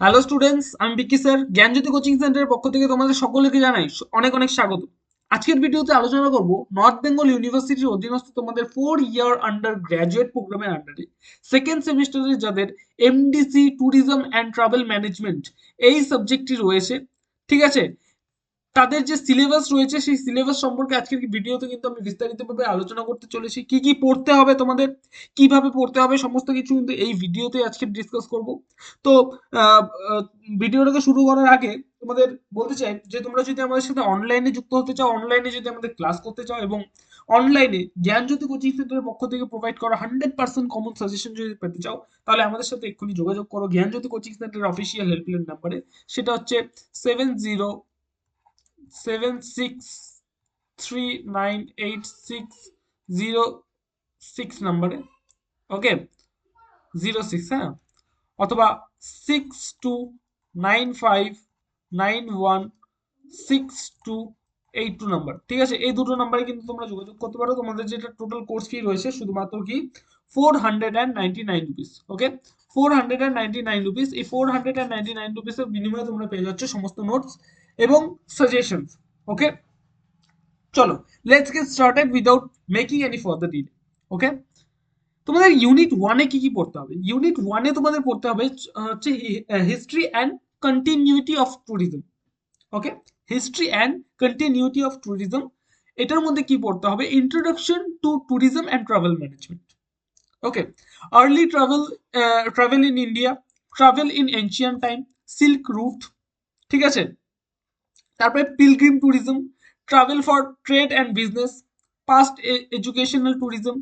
Hello students আমি বিকি sir জ্ঞানজ্যোতি coaching সেন্টারের পক্ষ থেকে তোমাদের সকলকে জানাই অনেক অনেক স্বাগত। আজকের ভিডিওতে আলোচনা করব নর্থ বেঙ্গল ইউনিভার্সিটির অধীনস্থ তোমাদের ফোর ইয়ার আন্ডার গ্র্যাজুয়েট প্রোগ্রামের আন্ডারে সেকেন্ড সেমিস্টারে যাদের MDC tourism and travel management এই সাবজেক্টটি রয়েছে। ঠিক আছে? তাদের যে সিলেবাস রয়েছে, সেই সিলেবাস সম্পর্কে আজকের ভিডিওতে কিন্তু আমি বিস্তারিতভাবে আলোচনা করতে চলেছি। কি কি পড়তে হবে তোমাদের? কীভাবে পড়তে হবে? সমস্ত কিছু কিন্তু এই ভিডিওতে আজকে ডিসকাস করব। তো ভিডিওটাকে শুরু করার আগে তোমাদের বলতে চাই যে, তোমরা যদি আমাদের সাথে অনলাইনে যুক্ত হতে চাও অনলাইনে যদি আমাদের ক্লাস করতে চাও এবং অনলাইনে জ্ঞানজ্যোতি কোচিং সেন্টারের পক্ষ থেকে প্রোভাইড করা হান্ড্রেড পার্সেন্ট কমন সাজেশন যদি পেতে চাও, তাহলে আমাদের সাথে এক্ষুনি যোগাযোগ করো জ্ঞানজ্যোতি কোচিং সেন্টারের অফিসিয়াল হেল্পলাইন নাম্বারে সেটা হচ্ছে seven zero seven six three nine eight six zero six নাম্বারে। ওকে? জিরো সিক্স হ্যাঁ? অথবা six two nine five nine one six two eight two number. ঠিক আছে? এই দুটো নাম্বারে কিন্তু তোমরা যোগাযোগ করতে পারো। তোমাদের যেটা টোটাল কোর্স ফি রয়েছে শুধুমাত্র কি? Four hundred and ninety nine rupees okay? Four hundred and ninety nine rupees এই four hundred and ninety nine রুপিসের বিনিময়ে তোমরা পেয়ে যাচ্ছ সমস্ত নোটস এবং সাজেশনস ওকে চলো let's get started without making any further delay okay তোমাদের ইউনিট ওয়ানে কি কি পড়তে হবে? ইউনিট ওয়ানে তোমাদের পড়তে হবে হচ্ছে history and continuity of tourism okay history and continuity of tourism এটার মধ্যে কি পড়তে হবে? Introduction to tourism and travel management okay early travel travel in India travel in ancient time silk route ঠিক আছে? তারপরে pilgrim tourism travel for trade and business past educational tourism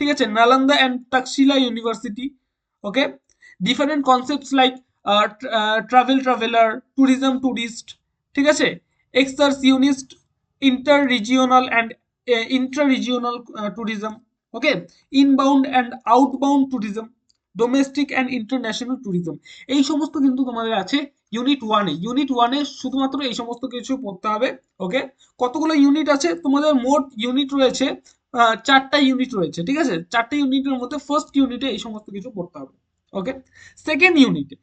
ঠিক আছে? Nalanda and Taxila university okay different concepts like travel traveller tourism tourist ঠিক আছে? Excursionist inter regional and intra regional tourism okay inbound and outbound tourism domestic and international tourism এই সমস্ত কিন্তু তোমাদের আছে unit ওয়ানে ইউনিট ওয়ানে শুধুমাত্র এই সমস্ত কিছু পড়তে হবে ওকে কতগুলো ইউনিট আছে? তোমাদের মোট ইউনিট রয়েছে চারটা ইউনিট রয়েছে, ঠিক আছে? চারটা ইউনিটের মধ্যে ফার্স্ট ইউনিটে এই সমস্ত কিছু পড়তে হবে ওকে সেকেন্ড ইউনিটে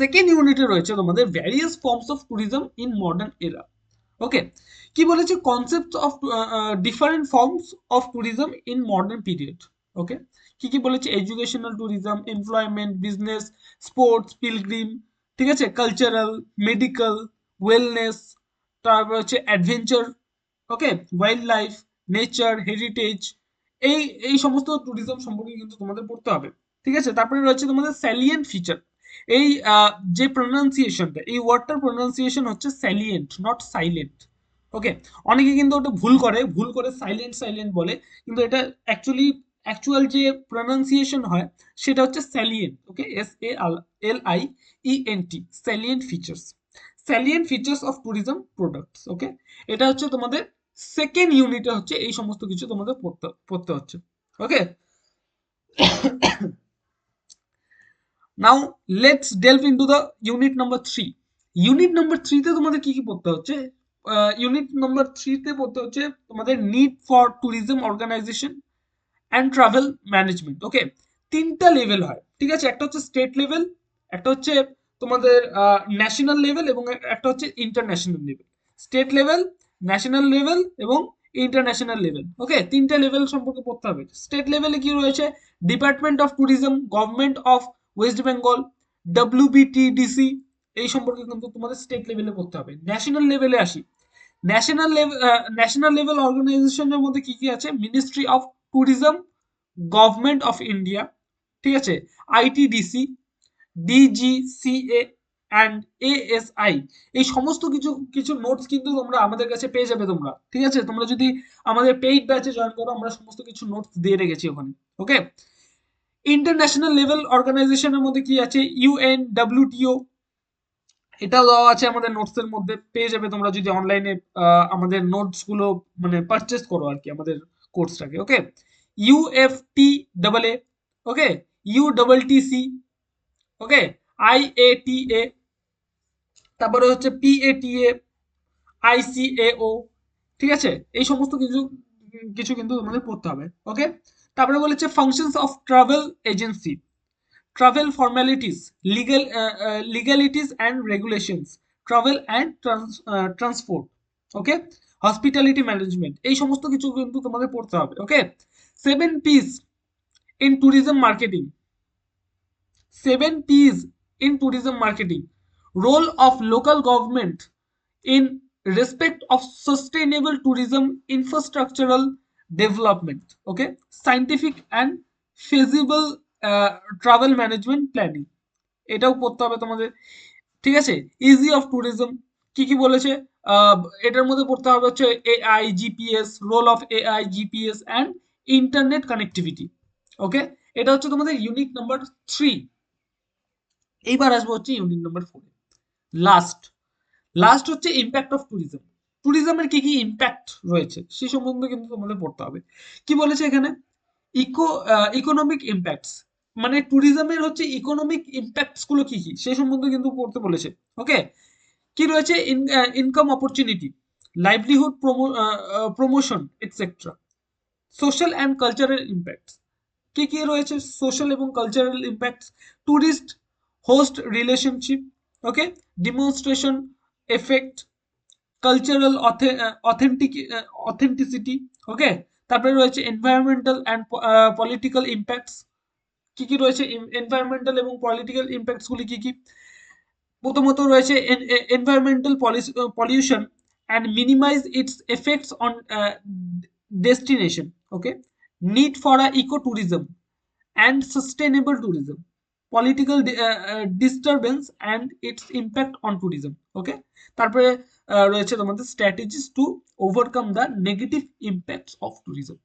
সেকেন্ড ইউনিটে রয়েছে তোমাদের various forms of tourism in modern era okay কি বলেছে? Concept of different forms of tourism in modern period okay কি কি বলেছে? Educational tourism employment business sports pilgrim ঠিক আছে? কালচারাল মেডিকেল ওয়েলনেস তারপর হচ্ছে adventure okay wildlife nature heritage এই এই সমস্ত ট্যুরিজম সম্পর্কে কিন্তু তোমাদের পড়তে হবে। ঠিক আছে? তারপরে রয়েছে তোমাদের স্যালিয়েন্ট ফিচার এই যে প্রোনাউন্সিয়েশনটা এই ওয়ার্ডটার প্রোনাউন্সিয়েশন হচ্ছে স্যালিয়েন্ট নট সাইলেন্ট ওকে অনেকে কিন্তু ওটা ভুল করে ভুল করে সাইলেন্ট সাইলেন্ট বলে। কিন্তু এটা অ্যাকচুয়ালি অ্যাকচুয়াল যে প্রোনাউন্সিয়েশন হয়, সেটা হচ্ছে salient okay S A L I E N T salient features salient features of tourism products okay এটা হচ্ছে তোমাদের সেকেন্ড ইউনিটে হচ্ছে এই সমস্ত কিছু তোমাদের পড়তে পড়তে হচ্ছে okay now let's delve into the unit number three unit number থ্রিতে তোমাদের কি কি পড়তে হচ্ছে? ইউনিট নাম্বার থ্রিতে পড়তে হচ্ছে তোমাদের need for tourism organisation and travel management okay তিনটা লেভেল হয়, ঠিক আছে? একটা হচ্ছে স্টেট লেভেল একটা হচ্ছে তোমাদের ন্যাশনাল লেভেল এবং একটা হচ্ছে international level state level national level এবং ইন্টারন্যাশনাল লেভেল ওকে তিনটা লেভেল সম্পর্কে পড়তে হবে। স্টেট লেভেলে কি রয়েছে? Department of tourism government of West Bengal WBTDC এই সম্পর্কে কিন্তু তোমাদের স্টেট লেভেলে পড়তে হবে। ন্যাশনাল লেভেলে আসি। ন্যাশনাল লেভেল ন্যাশনাল লেভেল অর্গানাইজেশনের মধ্যে কি কি আছে? Ministry of tourism government of India ঠিক আছে? আইটিডিসি ডিজিসিএ অ্যান্ড এএসআই এই সমস্ত কিছু কিছু নোটস কিন্তু তোমরা আমাদের কাছে পেয়ে যাবে তোমরা, ঠিক আছে? তোমরা যদি আমাদের পেইড ব্যাচে জয়েন করো, আমরা সমস্ত কিছু নোটস দিয়ে রেখেছি ওখানে ওকে ইন্টারন্যাশনাল লেভেল অর্গানাইজেশনের মধ্যে কি আছে? ইউএন ডাব্লিউটিও এটাও দেওয়া আছে আমাদের নোটসের মধ্যে, পেয়ে যাবে তোমরা যদি অনলাইনে আমাদের নোটসগুলো মানে পারচেস করো আর কি, আমাদের কোর্সটাকে okay UFT double A okay U double T C okay I A T A তারপরে হচ্ছে পিএটিএ আইসিএও ঠিক আছে? এই সমস্ত কিছু কিছু কিন্তু তোমাদের পড়তে হবে ওকে তারপরে বলেছে functions of travel agency travel uh, legalities and regulations travel and trans, uh, okay hospitality management এই সমস্ত কিছু কিন্তু তোমাদের পড়তে হবে okay seven P's in tourism marketing seven P's in tourism marketing role of local government in respect of sustainable tourism infrastructural development okay scientific and feasible travel management planning এটাও পড়তে হবে তোমাদের, ঠিক আছে? ইজি অফ ট্যুরিজম কি কি বলেছে? এটার মধ্যে পড়তে হবে হচ্ছে AI GPS role of AI GPS and internet connectivity okay এটা হচ্ছে তোমাদের ইউনিট নাম্বার থ্রি এইবার আসব হচ্ছে unit number four last last হচ্ছে ইম্প্যাক্ট অফ ট্যুরিজম ট্যুরিজমের কি কি ইম্প্যাক্ট রয়েছে? সে সম্বন্ধে কিন্তু তোমাদের পড়তে হবে। কি বলেছে এখানে? ইকো ইকোনমিক ইম্প্যাক্টস মানে ট্যুরিজমের হচ্ছে ইকোনমিক ইম্প্যাক্টসগুলো কি কি? সেই সম্বন্ধে কিন্তু পড়তে বলেছে ওকে কি রয়েছে? Income opportunity livelihood promotion etcetera social and cultural impacts কি কি রয়েছে? সোশ্যাল এবং cultural impacts tourist host relationship okay demonstration effect cultural authentic authenticity okay তারপরে রয়েছে এনভায়রনমেন্টাল অ্যান্ড পলিটিক্যাল ইম্প্যাক্টস কি কি রয়েছে? এনভায়রনমেন্টাল এবং পলিটিক্যাল ইম্প্যাক্টস গুলি কি কি? প্রথমত রয়েছে environmental pollution and minimise its effects on destination okay need for a eco tourism and sustainable tourism political disturbance and its impact on tourism okay তারপরে রয়েছে তোমাদের strategies to overcome the negative impacts of tourism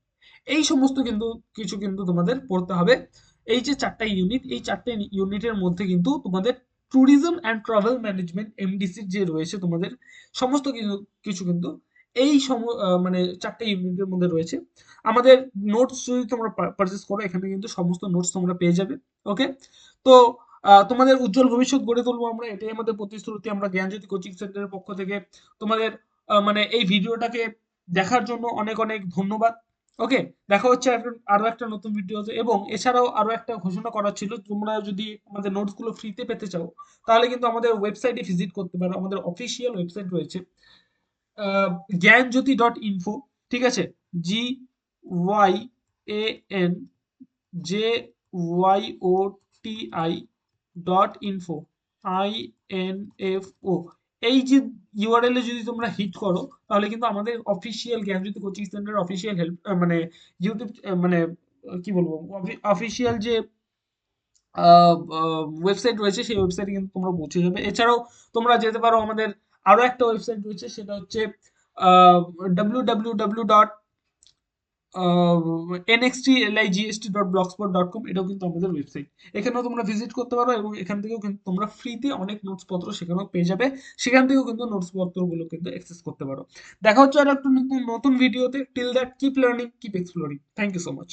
এই সমস্ত কিন্তু, কিছু কিন্তু তোমাদের পড়তে হবে। এই যে চারটা ইউনিট এই চারটে ইউনিটের মধ্যে কিন্তু তোমাদের tourism and travel management MDC যে রয়েছে তোমাদের, সমস্ত কিছু কিন্তু এই সম মানে চারটে ইউনিটের মধ্যে রয়েছে। আমাদের নোটস যদি তোমরা পারচেস করো, এখানে কিন্তু সমস্ত নোটস তোমরা পেয়ে যাবে ওকে তো তোমাদের উজ্জ্বল ভবিষ্যৎ গড়ে তুলবো আমরা, এটাই আমাদের প্রতিশ্রুতি। আমরা জ্ঞানজ্যোতি কোচিং সেন্টারের পক্ষ থেকে তোমাদের মানে এই ভিডিওটাকে দেখার জন্য অনেক অনেক ধন্যবাদ। ওকে দেখা হচ্ছে আরও একটা নতুন ভিডিওতে এবং এছাড়াও আরও একটা ঘোষণা করা ছিল, তোমরা যদি আমাদের নোটসগুলো ফ্রিতে পেতে চাও, তাহলে কিন্তু আমাদের ওয়েবসাইটে ভিজিট করতে পারো, আমাদের অফিসিয়াল ওয়েবসাইট রয়েছে জ্ঞানজ্যোতি ডট ইনফো ঠিক আছে? G Y A N J Y O T I dot info I N F O এই যে ইউআরএল এ যদি তোমরা হিট করো, তাহলে কিন্তু আমাদের official Gyanjyoti coaching centre official help মানে ইউটিউব মানে কি বলব? অফিসিয়াল যে ওয়েবসাইট রয়েছে, সেই ওয়েবসাইটে কিন্তু তোমরা পৌঁছে যাবে। এছাড়াও তোমরা যেতে পারো আমাদের আরও একটা ওয়েবসাইট রয়েছে, সেটা হচ্ছে W W W dot NXT LIGST dot blogspot dot com এটাও কিন্তু আমাদের ওয়েবসাইট এখানেও তোমরা ভিজিট করতে পারো এবং এখান থেকেও কিন্তু তোমরা ফ্রিতে অনেক নোটসপত্র সেখানেও পেয়ে যাবে। সেখান থেকেও কিন্তু নোটসপত্রগুলো কিন্তু অ্যাক্সেস করতে পারো। দেখা হচ্ছে আর একটা নতুন নতুন ভিডিওতে till that keep learning keep exploring thank you so much